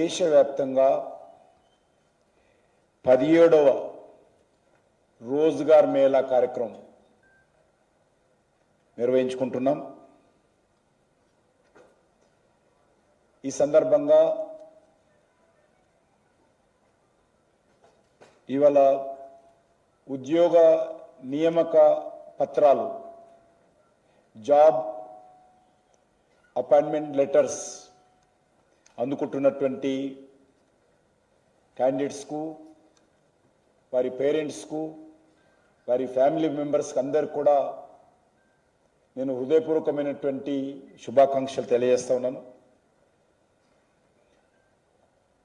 దేశవ్యాప్తంగా పదిహేడవ రోజ్గార్ మేళా కార్యక్రమం నిర్వహించుకుంటున్నాం. ఈ సందర్భంగా ఇవాళ ఉద్యోగ నియామక పత్రాలు జాబ్ అపాయింట్మెంట్ లెటర్స్ అందుకుంటున్నటువంటి క్యాండిడేట్స్కు వారి పేరెంట్స్కు వారి ఫ్యామిలీ మెంబర్స్కి అందరికి కూడా నేను హృదయపూర్వకమైనటువంటి శుభాకాంక్షలు తెలియజేస్తా ఉన్నాను.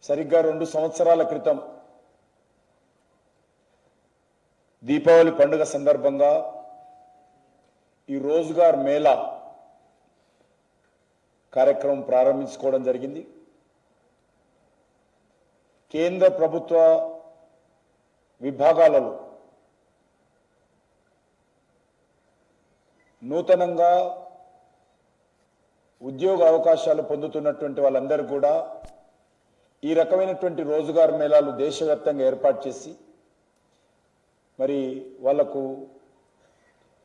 సరిగ్గా రెండు సంవత్సరాల క్రితం దీపావళి పండుగ సందర్భంగా ఈ రోజ్గార్ మేళా కార్యక్రమం ప్రారంభించుకోవడం జరిగింది. కేంద్ర ప్రభుత్వ విభాగాలలో నూతనంగా ఉద్యోగ అవకాశాలు పొందుతున్నటువంటి వాళ్ళందరూ కూడా ఈ రకమైనటువంటి రోజుగారు మేళాలు దేశవ్యాప్తంగా ఏర్పాటు చేసి మరి వాళ్ళకు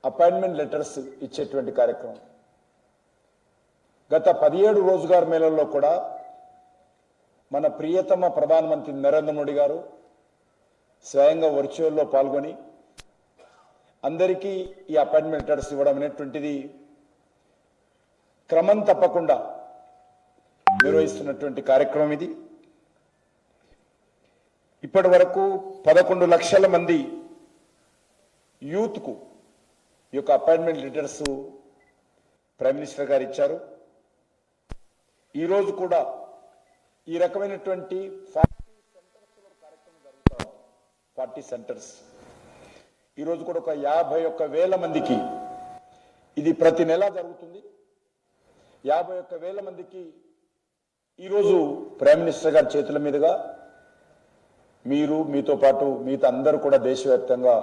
అపాయింట్మెంట్ లెటర్స్ ఇచ్చేటువంటి కార్యక్రమం. గత పదిహేడు రోజుగారు మేళల్లో కూడా మన ప్రియతమ ప్రధానమంత్రి నరేంద్ర మోడీ గారు స్వయంగా వర్చువల్లో పాల్గొని అందరికీ ఈ అపాయింట్మెంట్ లెటర్స్ ఇవ్వడం అనేటువంటిది క్రమం తప్పకుండా నిర్వహిస్తున్నటువంటి కార్యక్రమం ఇది. ఇప్పటి వరకు పదకొండు లక్షల మంది యూత్కు ఈ యొక్క అపాయింట్మెంట్ లెటర్స్ ప్రైమ్ మినిస్టర్ గారు ఇచ్చారు. ఈరోజు కూడా ఈ రకమైనటువంటి ఫార్టీ సెంటర్స్. ఈరోజు కూడా ఒక యాభై ఒక్క వేల మందికి ఇది ప్రతి నెల జరుగుతుంది. యాభై ఒక్క వేల మందికి ఈరోజు ప్రైమ్ మినిస్టర్ గారి చేతుల మీదుగా మీరు మీతో పాటు మీతో అందరూ కూడా దేశవ్యాప్తంగా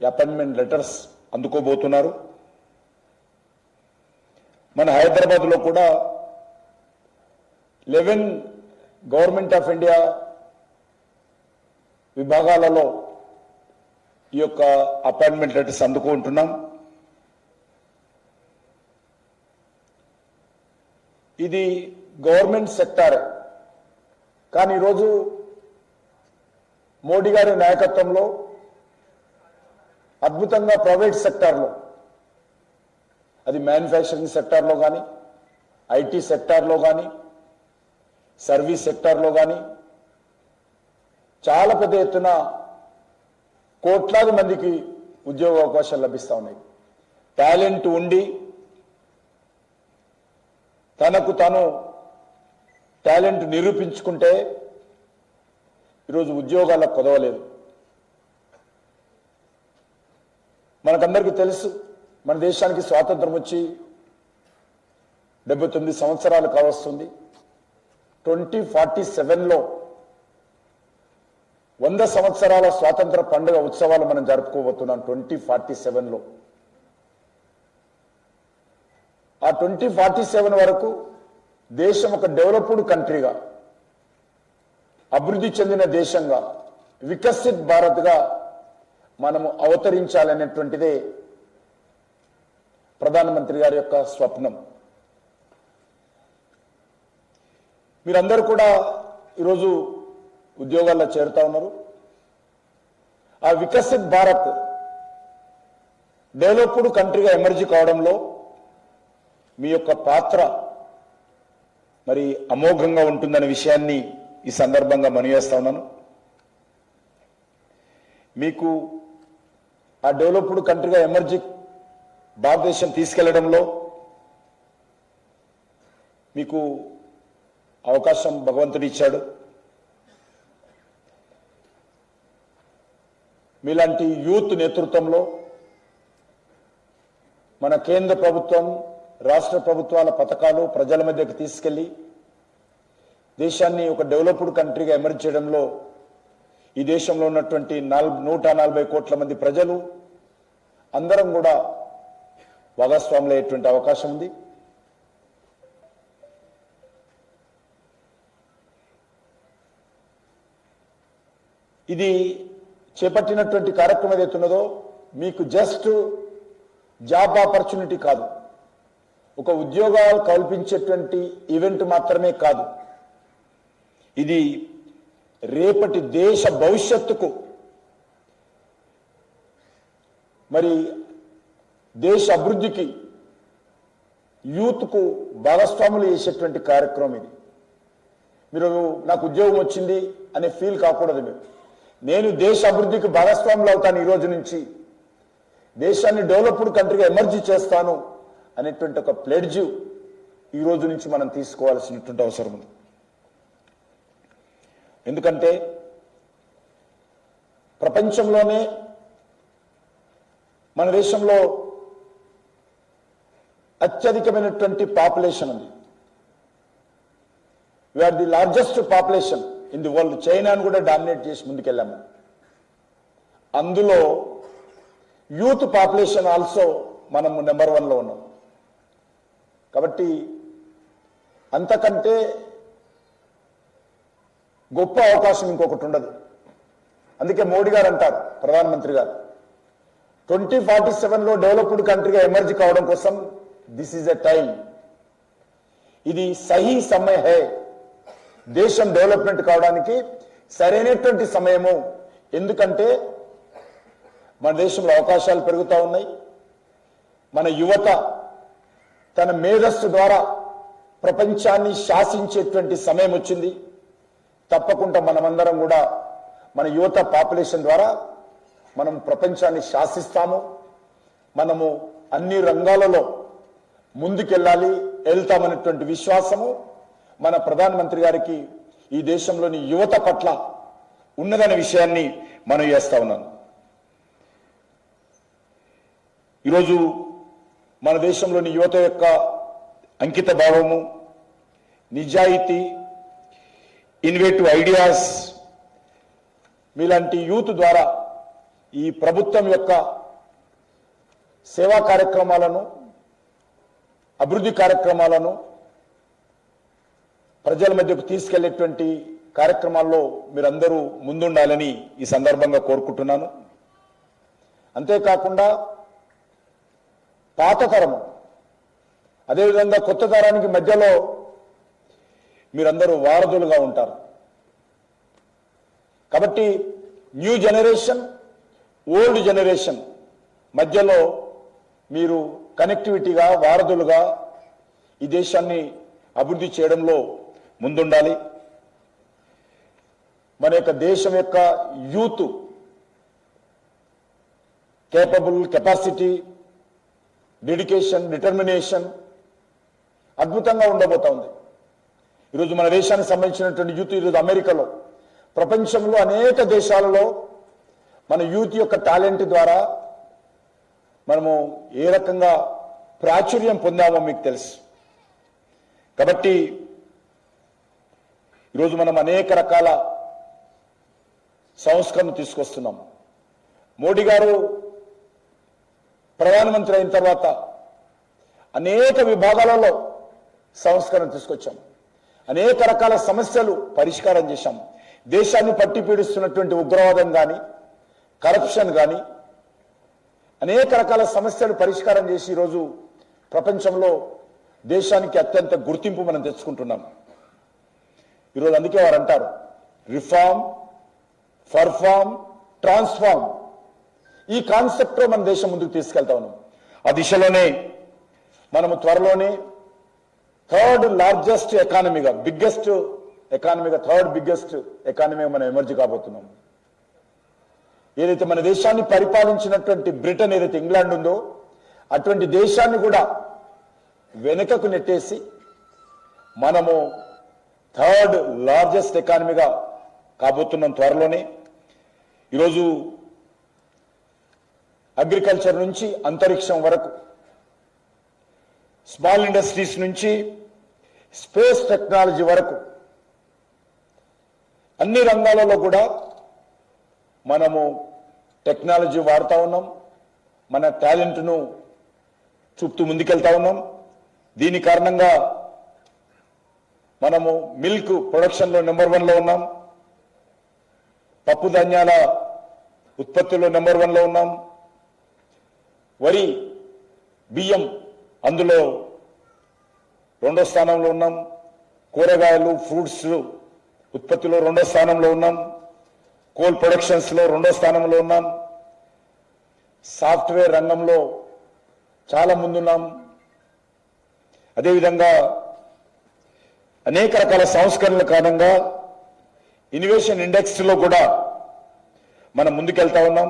అపాయింట్మెంట్ లెటర్స్ అందుకోబోతున్నారు. మన హైదరాబాద్లో కూడా లెవెన్ గవర్నమెంట్ ఆఫ్ ఇండియా విభాగాలలో ఈ యొక్క అపాయింట్మెంట్ లెటర్స్ అందుకుంటున్నాం ఇది గవర్నమెంట్ సెక్టార్. కానీ ఈరోజు మోడీ గారి నాయకత్వంలో అద్భుతంగా ప్రైవేట్ సెక్టార్లో అది మ్యానుఫ్యాక్చరింగ్ సెక్టార్లో కానీ ఐటీ సెక్టార్లో కానీ సర్వీస్ సెక్టార్లో కానీ చాలా పెద్ద ఎత్తున కోట్లాది మందికి ఉద్యోగ అవకాశాలు లభిస్తూ ఉన్నాయి. టాలెంట్ ఉండి తనకు తను టాలెంట్ నిరూపించుకుంటే ఈరోజు ఉద్యోగాలకు కుదవలేదు. మనకందరికీ తెలుసు మన దేశానికి స్వాతంత్రం వచ్చి డెబ్బై తొమ్మిది సంవత్సరాలు కావస్తుంది. ట్వంటీ ఫార్టీ సెవెన్లో వంద సంవత్సరాల స్వాతంత్ర పండుగ ఉత్సవాలు మనం జరుపుకోబోతున్నాం ట్వంటీ ఫార్టీ సెవెన్లో. ఆ ట్వంటీ ఫార్టీ సెవెన్ వరకు దేశం ఒక డెవలప్డ్ కంట్రీగా అభివృద్ధి చెందిన దేశంగా వికసిత్ భారత్గా మనము అవతరించాలనేటువంటిదే ప్రధానమంత్రి గారి యొక్క స్వప్నం. మీరందరూ కూడా ఈరోజు ఉద్యోగాల్లో చేరుతా ఉన్నారు. ఆ వికసిత్ భారత్ డెవలప్డ్ కంట్రీగా ఎమర్జీ కావడంలో మీ యొక్క పాత్ర మరి అమోఘంగా ఉంటుందనే విషయాన్ని ఈ సందర్భంగా మనవేస్తా ఉన్నాను. మీకు ఆ డెవలప్డ్ కంట్రీగా ఎమర్జీ భారతదేశం తీసుకెళ్ళడంలో మీకు అవకాశం భగవంతుడు ఇచ్చాడు మీలాంటి యూత్ నేతృత్వంలో మన కేంద్ర ప్రభుత్వం రాష్ట్ర ప్రభుత్వాల పథకాలు ప్రజల మధ్యకు తీసుకెళ్ళి దేశాన్ని ఒక డెవలప్డ్ కంట్రీగా ఎమర్జ్ చేయడంలో ఈ దేశంలో ఉన్నటువంటి నాలుగు నూట నలభై కోట్ల మంది ప్రజలు అందరం కూడా భాగస్వాములు అయ్యేటువంటి అవకాశం ఉంది. ఇది చేపట్టినటువంటి కార్యక్రమం ఏదైతున్నదో మీకు జస్ట్ జాబ్ ఆపర్చునిటీ కాదు. ఒక ఉద్యోగాలు కల్పించేటువంటి ఈవెంట్ మాత్రమే కాదు. ఇది రేపటి దేశ భవిష్యత్తుకు మరి దేశ అభివృద్ధికి యూత్కు భాగస్వాములు చేసేటువంటి కార్యక్రమం ఇది. మీరు నాకు ఉద్యోగం వచ్చింది అనే ఫీల్ కాకూడదు మీరు. నేను దేశ అభివృద్ధికి భాగస్వాములు అవుతాను ఈ రోజు నుంచి. దేశాన్ని డెవలప్డ్ కంట్రీగా ఎమర్జీ చేస్తాను అనేటువంటి ఒక ప్లెడ్జ్ ఈ రోజు నుంచి మనం తీసుకోవాల్సినటువంటి అవసరం ఉంది. ఎందుకంటే ప్రపంచంలోనే మన దేశంలో అత్యధికమైనటువంటి పాపులేషన్ ఉంది. We're the largest population in the world. చైనాను కూడా డామినేట్ చేసి ముందుకెళ్ళాము. అందులో యూత్ పాపులేషన్ ఆల్సో మనం నెంబర్ వన్లో ఉన్నాం. కాబట్టి అంతకంటే గొప్ప అవకాశం ఇంకొకటి ఉండదు. అందుకే మోడీ గారు అంటారు ప్రధానమంత్రి గారు ట్వంటీ ఫార్టీ సెవెన్లో డెవలప్డ్ కంట్రీగా ఎమర్జీ కావడం కోసం దిస్ ఈజ్ ఎ టైం ఇది సహీ సమయ హే. దేశం డెవలప్మెంట్ కావడానికి సరైనటువంటి సమయము. ఎందుకంటే మన దేశంలో అవకాశాలు పెరుగుతూ ఉన్నాయి. మన యువత తన మేధస్సు ద్వారా ప్రపంచాన్ని శాసించేటువంటి సమయం వచ్చింది. తప్పకుండా మనమందరం కూడా మన యువత పాపులేషన్ ద్వారా మనం ప్రపంచాన్ని శాసిస్తాము. మనము అన్ని రంగాలలో ముందుకెళ్ళాలి వెళ్తామనేటువంటి విశ్వాసము మన ప్రధానమంత్రి గారికి ఈ దేశంలోని యువత పట్ల ఉన్నదనే విషయాన్ని మనం చేస్తా ఉన్నాను ఈరోజు మన దేశంలోని యువత యొక్క అంకిత భావము నిజాయితీ ఇన్వేటివ్ ఐడియాస్ మీలాంటి యూత్ ద్వారా ఈ ప్రభుత్వం యొక్క సేవా కార్యక్రమాలను అభివృద్ధి కార్యక్రమాలను ప్రజల మధ్యకు తీసుకెళ్ళేటువంటి కార్యక్రమాల్లో మీరందరూ ముందుండాలని ఈ సందర్భంగా కోరుకుంటున్నాను. అంతేకాకుండా పాత తరము అదేవిధంగా కొత్త తరానికి మధ్యలో మీరందరూ వారధులుగా ఉంటారు. కాబట్టి న్యూ జనరేషన్ ఓల్డ్ జనరేషన్ మధ్యలో మీరు కనెక్టివిటీగా వారధులుగా ఈ దేశాన్ని అభివృద్ధి చేయడంలో ముందుండాలి. మన యొక్క దేశం యొక్క youth capable capacity dedication determination అద్భుతంగా ఉండబోతా ఉంది ఈరోజు మన దేశానికి సంబంధించినటువంటి యూత్ ఈరోజు అమెరికాలో ప్రపంచంలో అనేక దేశాలలో మన యూత్ యొక్క టాలెంట్ ద్వారా మనము ఏ రకంగా ప్రాచుర్యం పొందామో మీకు తెలుసు. కాబట్టి ఈరోజు మనం అనేక రకాల సంస్కరణ తీసుకొస్తున్నాం. మోడీ గారు ప్రధానమంత్రి అయిన తర్వాత అనేక విభాగాలలో సంస్కరణ తీసుకొచ్చాం. అనేక రకాల సమస్యలు పరిష్కారం చేశాం. దేశాన్ని పట్టి పీడిస్తున్నటువంటి ఉగ్రవాదం కానీ కరప్షన్ కానీ అనేక రకాల సమస్యలు పరిష్కారం చేసి ఈరోజు ప్రపంచంలో దేశానికి అత్యంత గుర్తింపు మనం తెచ్చుకుంటున్నాం. ఈరోజు అందుకే వారు అంటారు రిఫార్మ్ పర్ఫార్మ్ ట్రాన్స్ఫార్మ్ ఈ కాన్సెప్ట్ మన దేశం ముందుకు తీసుకెళ్తా ఉన్నాం. ఆ దిశలోనే మనము త్వరలోనే థర్డ్ లార్జెస్ట్ ఎకానమీగా బిగ్గెస్ట్ ఎకానమీగా థర్డ్ బిగ్గెస్ట్ ఎకానమీగా మనం ఎమర్జీ కాబోతున్నాం. ఏదైతే మన దేశాన్ని పరిపాలించినటువంటి బ్రిటన్ ఏదైతే ఇంగ్లాండ్ ఉందో అటువంటి దేశాన్ని కూడా వెనుకకు నెట్టేసి మనము థర్డ్ లార్జెస్ట్ ఎకానమీగా కాబోతున్నాం త్వరలోనే ఈరోజు అగ్రికల్చర్ నుంచి అంతరిక్షం వరకు స్మాల్ ఇండస్ట్రీస్ నుంచి స్పేస్ టెక్నాలజీ వరకు అన్ని రంగాలలో కూడా మనము టెక్నాలజీ వాడుతూ ఉన్నాం మన టాలెంట్ను చూపుతూ ముందుకెళ్తా ఉన్నాం. దీని కారణంగా మనము మిల్క్ ప్రొడక్షన్లో నెంబర్ వన్లో ఉన్నాం. పప్పు ధాన్యాల ఉత్పత్తిలో నెంబర్ వన్లో ఉన్నాం. వరి బియ్యం అందులో రెండో స్థానంలో ఉన్నాం. కూరగాయలు ఫ్రూట్స్ ఉత్పత్తిలో రెండో స్థానంలో ఉన్నాం. కోల్ ప్రొడక్షన్స్లో రెండో స్థానంలో ఉన్నాం. సాఫ్ట్వేర్ రంగంలో చాలా ముందున్నాం. అదేవిధంగా అనేక రకాల సంస్కరణల కారణంగా ఇన్వేషన్ ఇండెక్స్లో కూడా మనం ముందుకెళ్తా ఉన్నాం.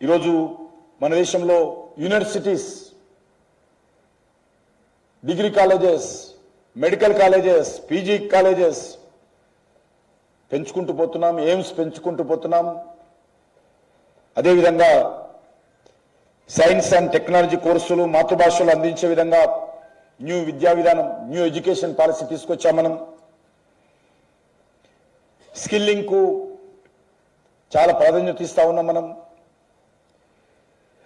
ఈరోజు మన దేశంలో universities degree colleges medical colleges PG colleges పెంచుకుంటూ పోతున్నాం ఎయిమ్స్ పెంచుకుంటూ పోతున్నాం. అదేవిధంగా సైన్స్ అండ్ టెక్నాలజీ కోర్సులు మాతృభాషలు అందించే విధంగా న్యూ విద్యా విధానం న్యూ ఎడ్యుకేషన్ పాలసీ తీసుకొచ్చాం మనం. స్కిల్లింగ్కు చాలా ప్రాధాన్యత ఇస్తా ఉన్నాం మనం.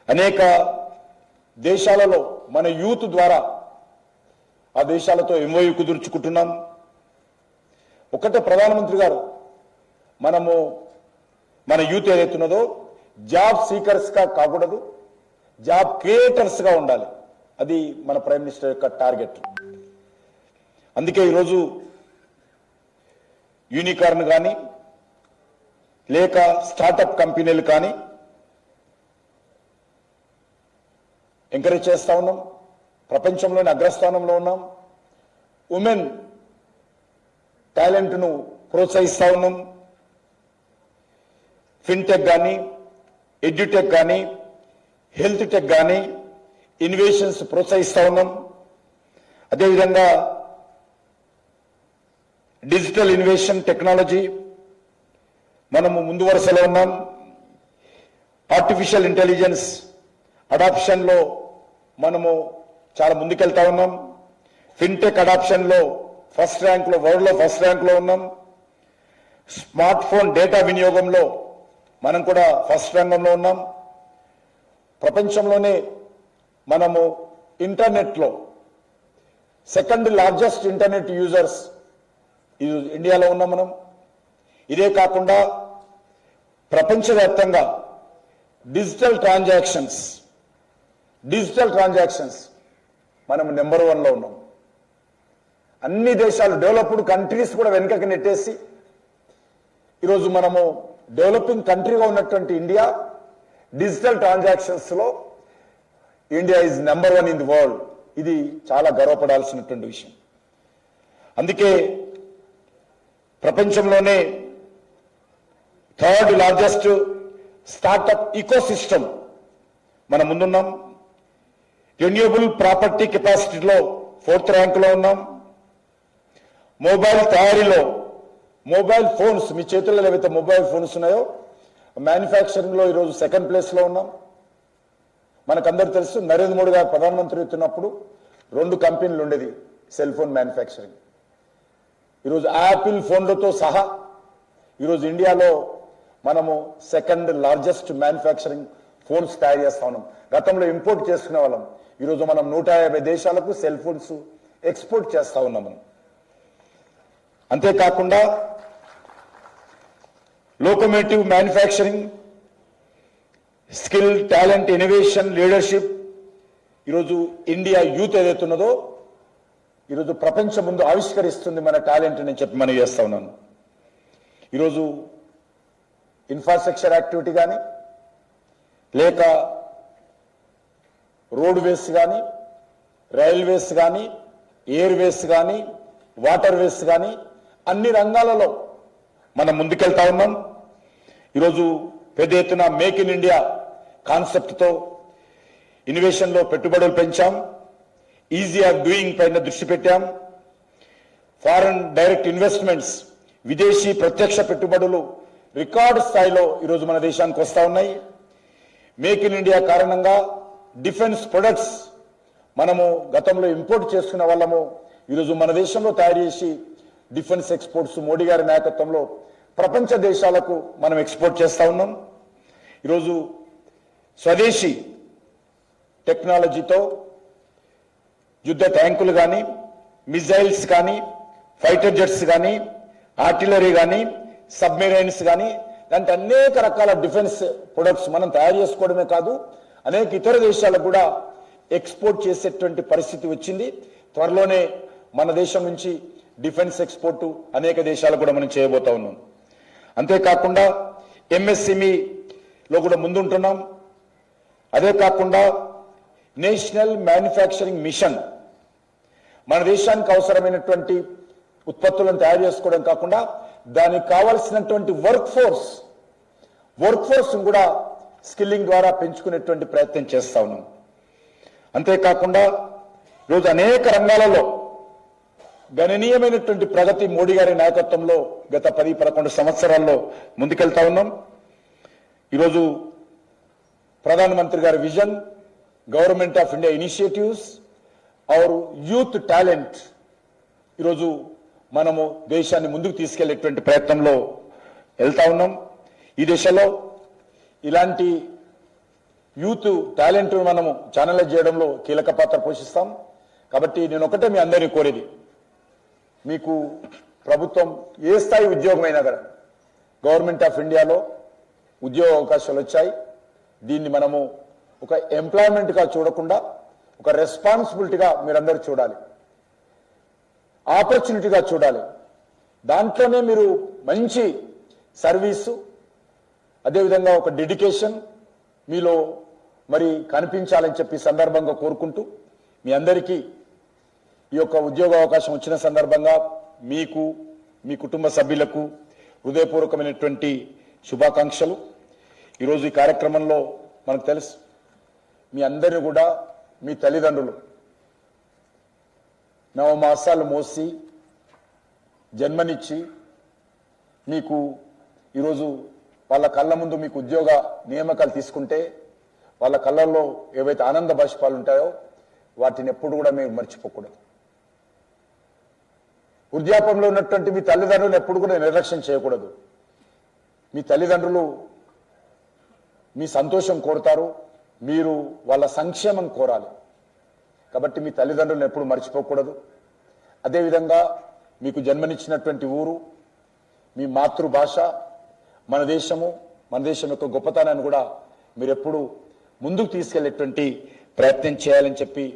అనేక దేశాలలో మన యూత్ ద్వారా ఆ దేశాలతో ఎంఓయూ కుదుర్చుకుంటున్నాం. ఒకటే ప్రధానమంత్రి గారు మనము మన యూత్ ఏదైతున్నదో జాబ్ సీకర్స్గా కాకూడదు జాబ్ క్రియేటర్స్గా ఉండాలి. అది మన ప్రైమ్ మినిస్టర్ యొక్క టార్గెట్. అందుకే ఈరోజు యూనికార్న్ కానీ లేక స్టార్టప్ కంపెనీలు కానీ ఎంకరేజ్ చేస్తా ఉన్నాం. ప్రపంచంలోని అగ్రస్థానంలో ఉన్నాం. ఉమెన్ టాలెంట్ను ప్రోత్సహిస్తా ఉన్నాం. ఫిన్టెక్ కానీ ఎడ్యుటెక్ కానీ హెల్త్ టెక్ కానీ ఇన్వేషన్స్ ప్రోత్సహిస్తూ ఉన్నాం అదేవిధంగా డిజిటల్ ఇన్వేషన్ టెక్నాలజీ మనము ముందు వరుసలో ఉన్నాం. ఆర్టిఫిషియల్ ఇంటెలిజెన్స్ అడాప్షన్లో మనము చాలా ముందుకెళ్తా ఉన్నాం. ఫిన్టెక్ అడాప్షన్లో ఫస్ట్ ర్యాంక్లో వరల్డ్లో ఫస్ట్ ర్యాంక్లో ఉన్నాం. స్మార్ట్ ఫోన్ డేటా వినియోగంలో మనం కూడా ఫస్ట్ రంగంలో ఉన్నాం. ప్రపంచంలోనే మనము ఇంటర్నెట్లో సెకండ్ లార్జెస్ట్ ఇంటర్నెట్ యూజర్స్ ఇండియాలో ఉన్నాం మనం. ఇదే కాకుండా ప్రపంచవ్యాప్తంగా డిజిటల్ ట్రాన్సాక్షన్స్ డిజిటల్ ట్రాన్సాక్షన్స్ మనం నెంబర్ వన్లో ఉన్నాం. అన్ని దేశాలు డెవలప్డ్ కంట్రీస్ కూడా వెనుకకి నెట్టేసి ఈరోజు మనము డెవలపింగ్ కంట్రీగా ఉన్నటువంటి India digital ట్రాన్సాక్షన్స్లో India is number one in the world ఇది చాలా గర్వపడాల్సినటువంటి విషయం. అందుకే ప్రపంచంలోనే third largest startup ecosystem మనం ముందున్నాం. రెన్యూబుల్ ప్రాపర్టీ కెపాసిటీలో ఫోర్త్ ర్యాంకులో ఉన్నాం. మొబైల్ తయారీలో మొబైల్ ఫోన్స్ మీ చేతుల్లో ఏవైతే మొబైల్ ఫోన్స్ ఉన్నాయో మ్యానుఫ్యాక్చరింగ్లో ఈరోజు సెకండ్ ప్లేస్లో ఉన్నాం. మనకందరూ తెలుసు నరేంద్ర మోడీ గారు ప్రధానమంత్రి అవుతున్నప్పుడు రెండు కంపెనీలు ఉండేది సెల్ ఫోన్ మ్యానుఫ్యాక్చరింగ్. ఈరోజు యాపిల్ ఫోన్లతో సహా ఈరోజు ఇండియాలో మనము సెకండ్ లార్జెస్ట్ మ్యానుఫ్యాక్చరింగ్ ఫోన్స్ తయారు చేస్తా ఉన్నాం. గతంలో ఇంపోర్ట్ చేసుకునే వాళ్ళం. ఈరోజు మనం నూట యాభై దేశాలకు సెల్ ఫోన్స్ ఎక్స్పోర్ట్ చేస్తా ఉన్నాం మనం అంతేకాకుండా locomotive manufacturing skill talent innovation leadership ఈరోజు ఇండియా యూత్ ఏదైతే ఉన్నదో ఈరోజు ప్రపంచం ముందు ఆవిష్కరిస్తుంది మన టాలెంట్ అని చెప్పి మనం చేస్తా ఉన్నాను. ఈరోజు ఇన్ఫ్రాస్ట్రక్చర్ యాక్టివిటీ కానీ లేక రోడ్వేస్ కానీ రైల్వేస్ కానీ ఎయిర్ వేస్ కానీ వాటర్ వేస్ కానీ అన్ని రంగాలలో మనం ముందుకెళ్తా ఉన్నాం. ఈరోజు పెద్ద ఎత్తున మేక్ ఇన్ ఇండియా కాన్సెప్ట్తో ఇన్నోవేషన్లో పెట్టుబడులు పెంచాం ఈజీ ఆఫ్ డూయింగ్ పైన దృష్టి పెట్టాం. ఫారెన్ డైరెక్ట్ ఇన్వెస్ట్మెంట్స్ విదేశీ ప్రత్యక్ష పెట్టుబడులు రికార్డు స్థాయిలో ఈరోజు మన దేశానికి వస్తూ ఉన్నాయి. మేక్ ఇన్ ఇండియా కారణంగా డిఫెన్స్ ప్రొడక్ట్స్ మనము గతంలో ఇంపోర్ట్ చేసుకున్న వాళ్ళము. ఈరోజు మన దేశంలో తయారు చేసి డిఫెన్స్ ఎక్స్పోర్ట్స్ మోడీ గారి నాయకత్వంలో ప్రపంచ దేశాలకు మనం ఎక్స్పోర్ట్ చేస్తా ఉన్నాం. ఈరోజు స్వదేశీ టెక్నాలజీతో యుద్ధ ట్యాంకులు కానీ మిజైల్స్ కానీ ఫైటర్ జెట్స్ కానీ ఆర్టిలరీ కానీ సబ్మెరైన్స్ కానీ లాంటి అనేక రకాల డిఫెన్స్ ప్రొడక్ట్స్ మనం తయారు చేసుకోవడమే కాదు అనేక ఇతర దేశాలకు కూడా ఎక్స్పోర్ట్ చేసేటువంటి పరిస్థితి వచ్చింది. త్వరలోనే మన దేశం నుంచి డిఫెన్స్ ఎక్స్పోర్ట్ అనేక దేశాలకు కూడా మనం చేయబోతా ఉన్నాం. అంతేకాకుండా ఎంఎస్ఎంఈలో కూడా ముందుంటున్నాం. అదే కాకుండా నేషనల్ మ్యానుఫ్యాక్చరింగ్ మిషన్ మన దేశానికి అవసరమైనటువంటి ఉత్పత్తులను తయారు చేసుకోవడం కాకుండా దానికి కావలసినటువంటి వర్క్ ఫోర్స్ వర్క్ ఫోర్స్ కూడా స్కిల్లింగ్ ద్వారా పెంచుకునేటువంటి ప్రయత్నం చేస్తా ఉన్నాం. అంతేకాకుండా ఈరోజు అనేక రంగాలలో గణనీయమైనటువంటి ప్రగతి మోడీ గారి నాయకత్వంలో గత పది పదకొండు సంవత్సరాల్లో ముందుకెళ్తా ఉన్నాం. ఈరోజు ప్రధానమంత్రి గారి vision government of India initiatives our youth talent ఈరోజు మనము దేశాన్ని ముందుకు తీసుకెళ్ళేటువంటి ప్రయత్నంలో వెళ్తా ఉన్నాం. ఈ దిశలో ఇలాంటి యూత్ టాలెంట్ మనము ఛానలైజ్ చేయడంలో కీలక పాత్ర పోషిస్తాం. కాబట్టి నేను ఒకటే మీ అందరినీ కోరేది. మీకు ప్రభుత్వం ఏ స్థాయి ఉద్యోగమైనా కదా గవర్నమెంట్ ఆఫ్ ఇండియాలో ఉద్యోగ అవకాశాలు వచ్చాయి. దీన్ని మనము ఒక ఎంప్లాయ్మెంట్గా చూడకుండా ఒక రెస్పాన్సిబిలిటీగా మీరందరూ చూడాలి. ఆపర్చునిటీగా చూడాలి. దాంట్లోనే మీరు మంచి సర్వీసు అదేవిధంగా ఒక డెడికేషన్ మీలో మరి కనిపించాలని చెప్పి సందర్భంగా కోరుకుంటూ మీ అందరికీ ఈ యొక్క ఉద్యోగ అవకాశం వచ్చిన సందర్భంగా మీకు మీ కుటుంబ సభ్యులకు హృదయపూర్వకమైనటువంటి శుభాకాంక్షలు. ఈరోజు ఈ కార్యక్రమంలో మనకు తెలుసు మీ అందరిని కూడా మీ తల్లిదండ్రులు నవమాసాలు మోసి జన్మనిచ్చి మీకు ఈరోజు వాళ్ళ కళ్ళ ముందు మీకు ఉద్యోగ నియామకాలు తీసుకుంటే వాళ్ళ కళ్ళల్లో ఏవైతే ఆనంద బాష్పాలు ఉంటాయో వాటిని ఎప్పుడు కూడా మీరు మర్చిపోకూడదు. వృద్ధాపంలో ఉన్నటువంటి మీ తల్లిదండ్రులను ఎప్పుడు కూడా నిర్లక్ష్యం చేయకూడదు. మీ తల్లిదండ్రులు మీ సంతోషం కోరుతారు మీరు వాళ్ళ సంక్షేమం కోరాలి. కాబట్టి మీ తల్లిదండ్రులను ఎప్పుడు మర్చిపోకూడదు. అదేవిధంగా మీకు జన్మనిచ్చినటువంటి ఊరు మీ మాతృభాష మన దేశము మన దేశం యొక్క గొప్పతనాన్ని కూడా మీరు ఎప్పుడు ముందుకు తీసుకెళ్ళేటువంటి ప్రయత్నం చేయాలని చెప్పి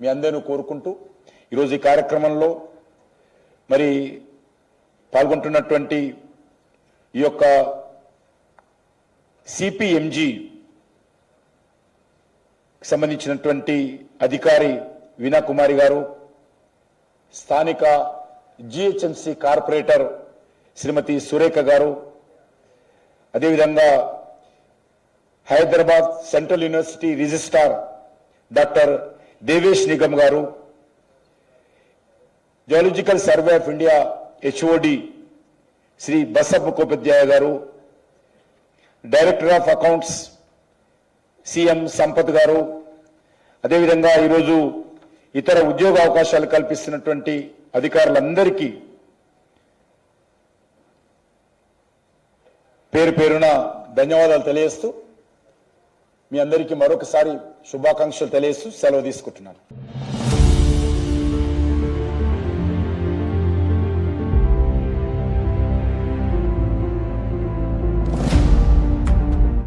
మీ అందరినీ కోరుకుంటూ ఈరోజు ఈ కార్యక్రమంలో మరి పాల్గొంటున్నటువంటి ఈ యొక్క సిపిఎంజి సంబంధించినటువంటి అధికారి వీణా కుమారి గారు స్థానిక జిహెచ్ఎంసి కార్పొరేటర్ శ్రీమతి సురేఖ గారు అదేవిధంగా Hyderabad central university registrar doctor Devesh Nigam గారు geological survey of India HOD Shri Basab Mukhopadhyay గారు director of accounts CM Sampath గారు అదేవిధంగా ఈరోజు ఇతర ఉద్యోగ అవకాశాలు కల్పిస్తున్నటువంటి అధికారులందరికీ పేరు పేరున ధన్యవాదాలు తెలియజేస్తూ మీ అందరికీ మరొకసారి శుభాకాంక్షలు తెలియజేస్తూ సెలవు తీసుకుంటున్నాను.